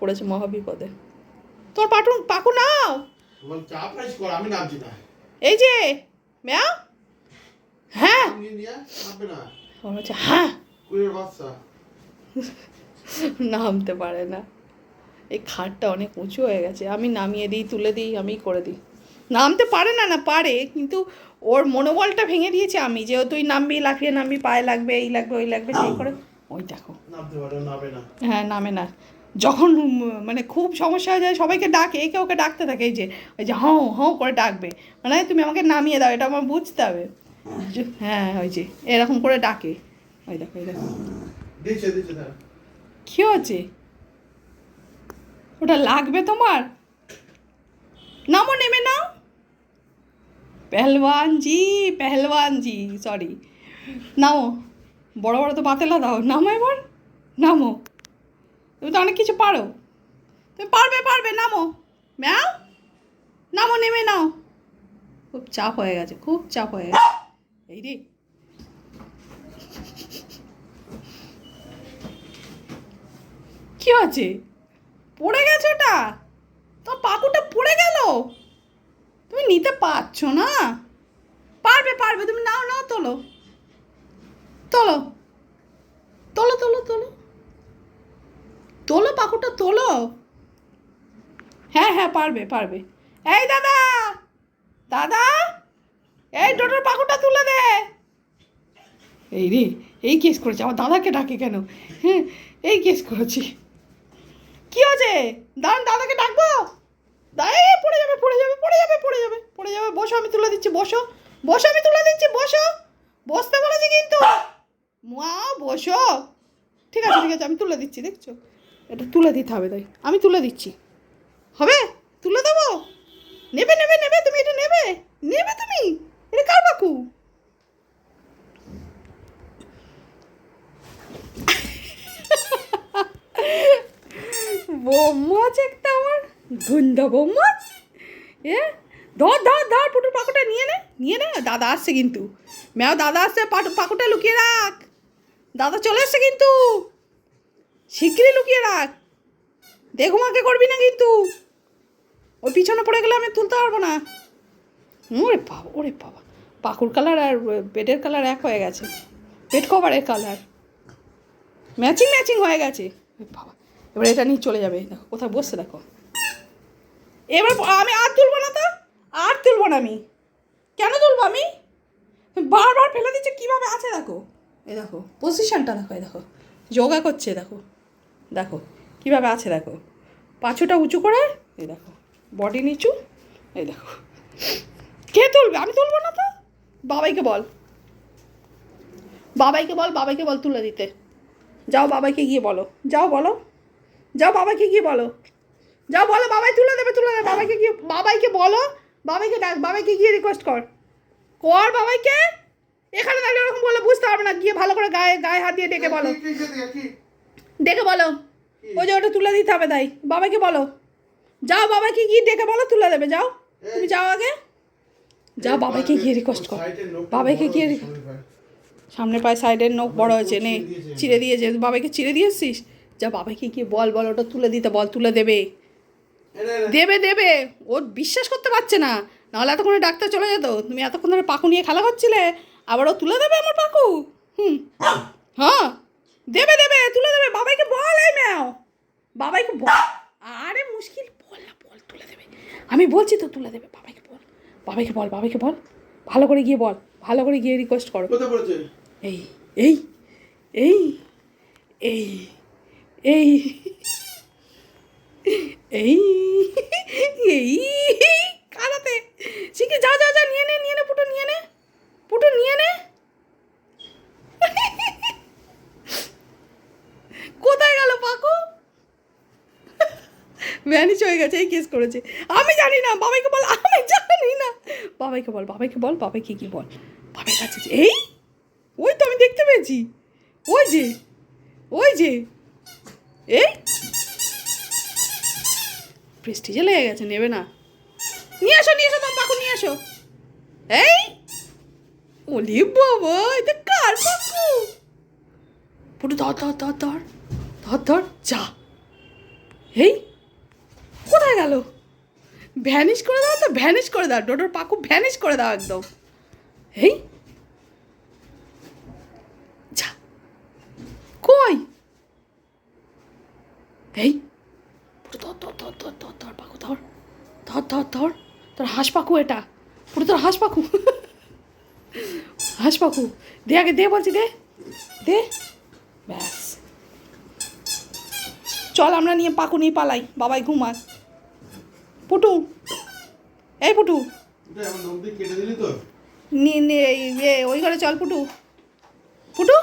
পড়েছে মহাবিপদে। তোর পাটু পাকু নাও না। এই যে ম্যাও হ্যাঁ? হ্যাঁ? নামতে পারে না। এই খাটটা অনেক উঁচু হয়ে গেছে আমি নামিয়ে দিই তুলে দিই আমি করে দিই। নামতে পারে না না পারে কিন্তু ওর মনোবলটা ভেঙে দিয়েছে আমি যে তুই নামবি লাফিয়ে নামবি পায়ে লাগবে এই লাগবে ওই লাগবে সেই করে। ওই দেখো নামতে পারে নামবে না। হ্যাঁ নামে না। যখন মানে খুব সমস্যা হয়ে যায় সবাইকে ডাকে একে ওকে ডাকতে থাকে এই যে ওই যে হঁ হঁ করে ডাকবে। মানে তুমি আমাকে নামিয়ে দাও এটা আমার বুঝতে হবে। হ্যাঁ ওই যে এরকম করে ডাকে। ওই দেখো ওই দেখো। কী হচ্ছে ওটা লাগবে তোমার? নামো নেমে নাও। পেহলওয়ান জি পেহলওয়ান জি সরি নামো। বড় বড় তো বাতেলা দাও। নামো এবার। নামো। তুমি তো অনেক কিছু পারো। তুমি পারবে পারবে, নামো। ম্যাও, নামো, নেমে নাও। খুব চাপ হয়ে গেছে, খুব চাপ হয়ে গেছে। এই রে। কি আছে পড়ে গেছে ওটা? তো পাকুটা পড়ে গেল? তুমি নিতে পারছ না? পারবে পারবে, তুমি নাও নাও, তোলো। তোলো। তোলো তোলো তোলো। তোলো পাকুটা তোলো। হ্যাঁ হ্যাঁ পারবে পারবে। এই দাদা দাদা, এই টোটোর পাকুটা তুলে দে। এই রে, এই কেস করেছে, আমার দাদাকে ডাকে কেন? হ্যাঁ এই কেস করেছি। কি হয়েছে? দাঁড়ান, দাদাকে ডাকবো? দাঁড়াই পড়ে যাবে পড়ে যাবে পড়ে যাবে পড়ে যাবে পড়ে যাবে। বসো, আমি তুলে দিচ্ছি, বসো। বসো, আমি তুলে দিচ্ছি, বসো। বসতে বলেছি কিন্তু। মা, বসো। ঠিক আছে ঠিক আছে, আমি তুলে দিচ্ছি, দেখছ? এটা তুলে দিতে হবে তাই। আমি তুলে দিচ্ছি। হবে? তুলে দেবো? নেবে নেবে নেবে তুমি, এটা নেবে? নেবে তুমি? এটা কার বাকু? বোম্মাছ একটা আমার। গুন্ডা বোম্মাছ এ? ধর ধর ধর, পুটুর পাকুটা নিয়ে নে নিয়ে নে। দাদা আসছে কিন্তু। ম্যাও দাদা আসছে পাকুটা লুকিয়ে রাখ। দাদা চলে এসছে কিন্তু। শিগগিরই লুকিয়ে রাখ। দেখুমাকে করবি না কিন্তু। ওই পিছনে পড়ে গেলে আমি তুলতে পারব না। ওরে বাবা ওরে বাবা। পাকুর কালার আর বেডের কালার এক হয়ে গেছে। বেড কভারের কালার ম্যাচিং ম্যাচিং হয়ে গেছে। বাবা, এবার এটা নিয়ে চলে যাবে। দেখো, কোথায় বসছে, দেখো। এবার আমি আর তুলবো না তো? আর তুলবো না আমি? কেন তুলবো আমি? বারবার ফেলে দিচ্ছে, কীভাবে আছে, দেখো। এই দেখো পজিশনটা দেখো, এই দেখো। যোগা করছে, দেখো। দেখো, কীভাবে আছে দেখো। পাঁচুটা উঁচু করে, এই দেখো বডি নিচু, এই দেখো। কে তুলবে? আমি তুলবো না তো? বাবাইকে বল। বাবাইকে বল বাবাইকে বল তুলে দিতে। যাও বাবাইকে গিয়ে বলো। যাও বলো। যাও বাবাইকে গিয়ে বলো। যাও বলো, বাবাই তুলে দেবে তুলে দেবে। বাবাইকে গিয়ে, বাবাইকে বলো। বাবাইকে ডাক বাবাইকে গিয়ে রিকোয়েস্ট কর। কর বাবাইকে। এখানে দাঁড়িয়ে ওরকম বলে বুঝতে পারবে না। গিয়ে ভালো করে গায়ে গায়ে হাত দিয়ে ডেকে বলো। ডেকে বলো। ওই যে ওটা তুলে দিতে হবে তাই। বাবাকে বলো। যাও বাবাকে গিয়ে ডেকে বলো তুলে দেবে যাও। তুমি যাও আগে। যাও বাবাকে গিয়ে রিকোয়েস্ট করো। বাবাকে গিয়ে হয়েছে, রি- সামনে পায়ে। সাইডের নখ বড় হয়েছে নে। চিড়ে দিয়েছে। বাবাকে চিড়ে দিয়েছিস যা বাবাকে গিয়ে বল বল ওটা তুলে দিতে বল তুলে দেবে। দেবে দেবে। ওর বিশ্বাস করতে পারছে না। নাহলে এতক্ষণে ডাক্তার চলে যেত। তুমি এতক্ষণ ধরে পাকু নিয়ে খেলা করছিলে। আবার ও তুলে দেবে আমার পাকু। হুম। হ্যাঁ। দেবে দেবে তুলে দেবে। বাবাইকে বল এই ম্যাও। বাবাইকে বল। আরে মুশকিল বল না বল তুলে দেবে। আমি বলছি তো তুলে দেবে। বাবাইকে বল বাবাইকে বল বাবাইকে বল। ভালো করে গিয়ে বল ভালো করে গিয়ে রিকোয়েস্ট করো। এই এই এই এই এই এই এই কারাতে শিখে যা যা যা নিয়ে নে নিয়ে নে পুটো নিয়ে নে পুটো নিয়ে নে কোথায় গেল পাকু ভ্যানিশ হয়ে গেছে, এই কেস করেছে। আমি জানি না, বাবাইকে বল, আমি জানি না। বাবাইকে বল বাবাইকে বল, বাবাইকে কি বল? বাবার কাছে এই? ওই তো আমি দেখতে পেয়েছি। ওই যে ওই যে, এই? প্রেস্টিজে লেগে গেছে, নেবে না। নিয়ে আসো, নিয়ে এসো তোমার নিয়ে আসো। এই? ওলি বাবা এটা কার পাকু পুরো ধর ধর ধর ধর ধর ধর, যা। এই? কোথায় গেল? ভ্যানিশ করে দাও তো ভ্যানিশ করে দাও। ডোডোর পাকু ভ্যানিশ করে দাও একদম। যা কই? এই ধর ধর ধর ধর ধর ধর, পাকু, ধর। ধর ধর ধর। তোর হাঁস পাকু এটা। পুরো তোর হাঁস পাকু। হাঁস পাকু। দে আগে, দে বলছি, দে। দে। ব্যাস। চল আমরা নিয়ে পাকু নিয়ে পালাই। বাবাই ঘুমাক পুটু। এই পুটু। ইয়ে ওই ঘরে চল পুটু। পুটু।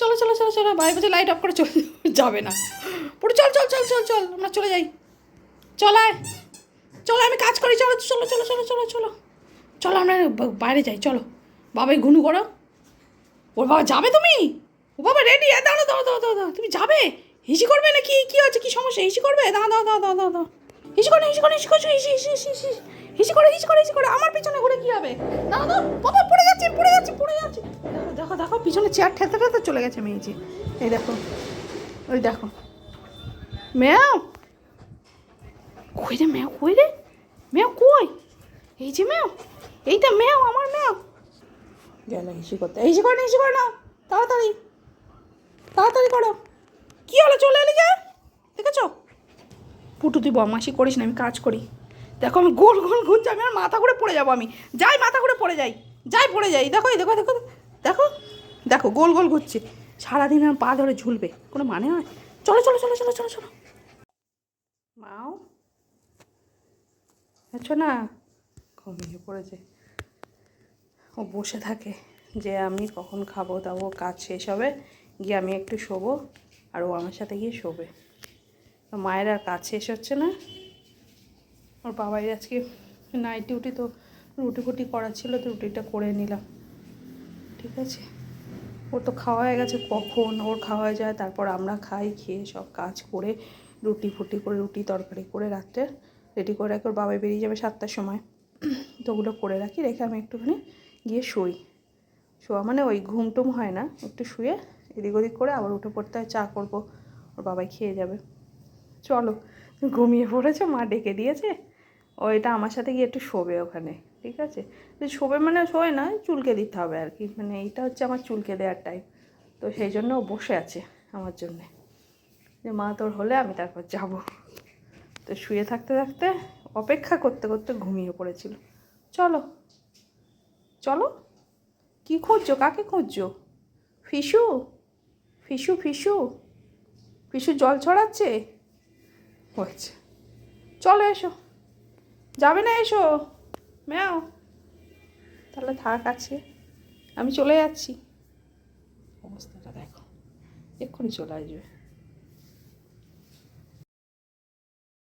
চলো চলো চলো চলো বাইরে বসে লাইট অফ করে চলে যাবে। না। পুটু চল চল চল চল চল আমরা চলে যাই। চল আয়। চলো আমি কাজ করি চলো চলো চলো চলো চলো চলো। চলো আমরা বাইরে যাই চলো। বাবাই ঘুনু করো। ওর বাবা যাবে তুমি? ও বাবা রেডি দাঁড়ো দাঁড়ো দাঁড়ো দাঁড়ো দাঁড়ো তুমি যাবে? হিসি করবে না কি কি আছে? কি সমস্যা? হিসি করবে? দাঁড়া দাঁড়া দাঁড়া দাঁড়া দাঁড়া দাঁড়া হিসি করে হিসি করে হিসি করে, হিসি হিসি হিসি হিসি হিসি করে হিসি করে হিসি করে। আমার পিছনে ঘুরে কি হবে? দাঁড়া দাঁড়া বাবা, পড়ে যাচ্ছি পড়ে যাচ্ছি পড়ে যাচ্ছি। দেখো দেখো দেখো, পিছনে চেয়ার ঠেলতে ঠেলতে চলে গেছে মেয়েছি এই দেখো, ওই দেখো। ম্যাও, কই রে ম্যাও, কই রে? ম্যাও কই? এই যে ম্যাও এইটা ম্যাও, আমার ম্যাও। গেল হিসি করতে, হিসি করে না, হিসি করে না। তাড়াতাড়ি তাড়াতাড়ি করো। কি হলো, চলে এলি যে? দেখেছ? পুটু, তুই বদমাসি করিস না, আমি কাজ করি। দেখো আমি গোল গোল ঘুরছি, আমি আর মাথা ঘুরে পড়ে যাব আমি। যাই মাথা ঘুরে পড়ে যাই যাই পড়ে যাই। দেখো দেখো দেখো দেখো দেখো, গোল গোল ঘুরছে। সারাদিন আমার পা ধরে ঝুলবে, কোনো মানে হয় চলো চলো চলো চলো চলো চলো। মাও আচ্ছা না ঘুমিয়ে পড়েছে। ও বসে থাকে যে আমি কখন খাব দাবো কাজ শেষ হবে। গিয়ে আমি একটু শোবো, আর ও আমার সাথে গিয়ে শোবে। মায়ের আর কাজ শেষ হচ্ছে না। ওর বাবাই আজকে নাইট ডিউটি তো রুটি ফুটি করা ছিল, তো রুটিটা করে নিলাম। ঠিক আছে? ওর তো খাওয়া হয়ে গেছে কখন? ওর খাওয়া যায়, তারপর আমরা খাই, খেয়ে সব কাজ করে, রুটি ফুটি করে, রুটি তরকারি করে রাত্রে রেডি করে রাখি। ওর বাবাই বেরিয়ে যাবে সাতটার সময়। তো ওগুলো করে রাখি, রেখে আমি একটুখানি গিয়ে শুই। শোয়া মানে ওই ঘুম টুম হয় না, একটু শুয়ে এদিক ওদিক করে আবার উঠে পড়তে হয়, চা করব। ওর বাবাই খেয়ে যাবে। চলো, ঘুমিয়ে পড়েছে, মা ডেকে দিয়েছে। ও এটা আমার সাথে গিয়ে একটু শোবে ওখানে, ঠিক আছে? শোবে মানে শোয় না, চুলকে দিতে হবে আর কি। মানে এইটা হচ্ছে আমার চুলকে দেওয়ার টাইম তো সেই জন্য ও বসে আছে আমার জন্যে। যে মা তোর হলে, আমি তারপর যাব। তো শুয়ে থাকতে থাকতে, অপেক্ষা করতে করতে ঘুমিয়ে পড়েছিল। চলো চলো। কি খুঁজছো? কাকে খুঁজছো? ফিসু ফিসু ফিসু ফিসু জল ছড়াচ্ছে? হচ্ছে চলো এসো। যাবে না এসো? ম্যাও। তাহলে থাক আছে। আমি চলে যাচ্ছি। অবস্থাটা দেখো। এক্ষুনি চলে আসবে।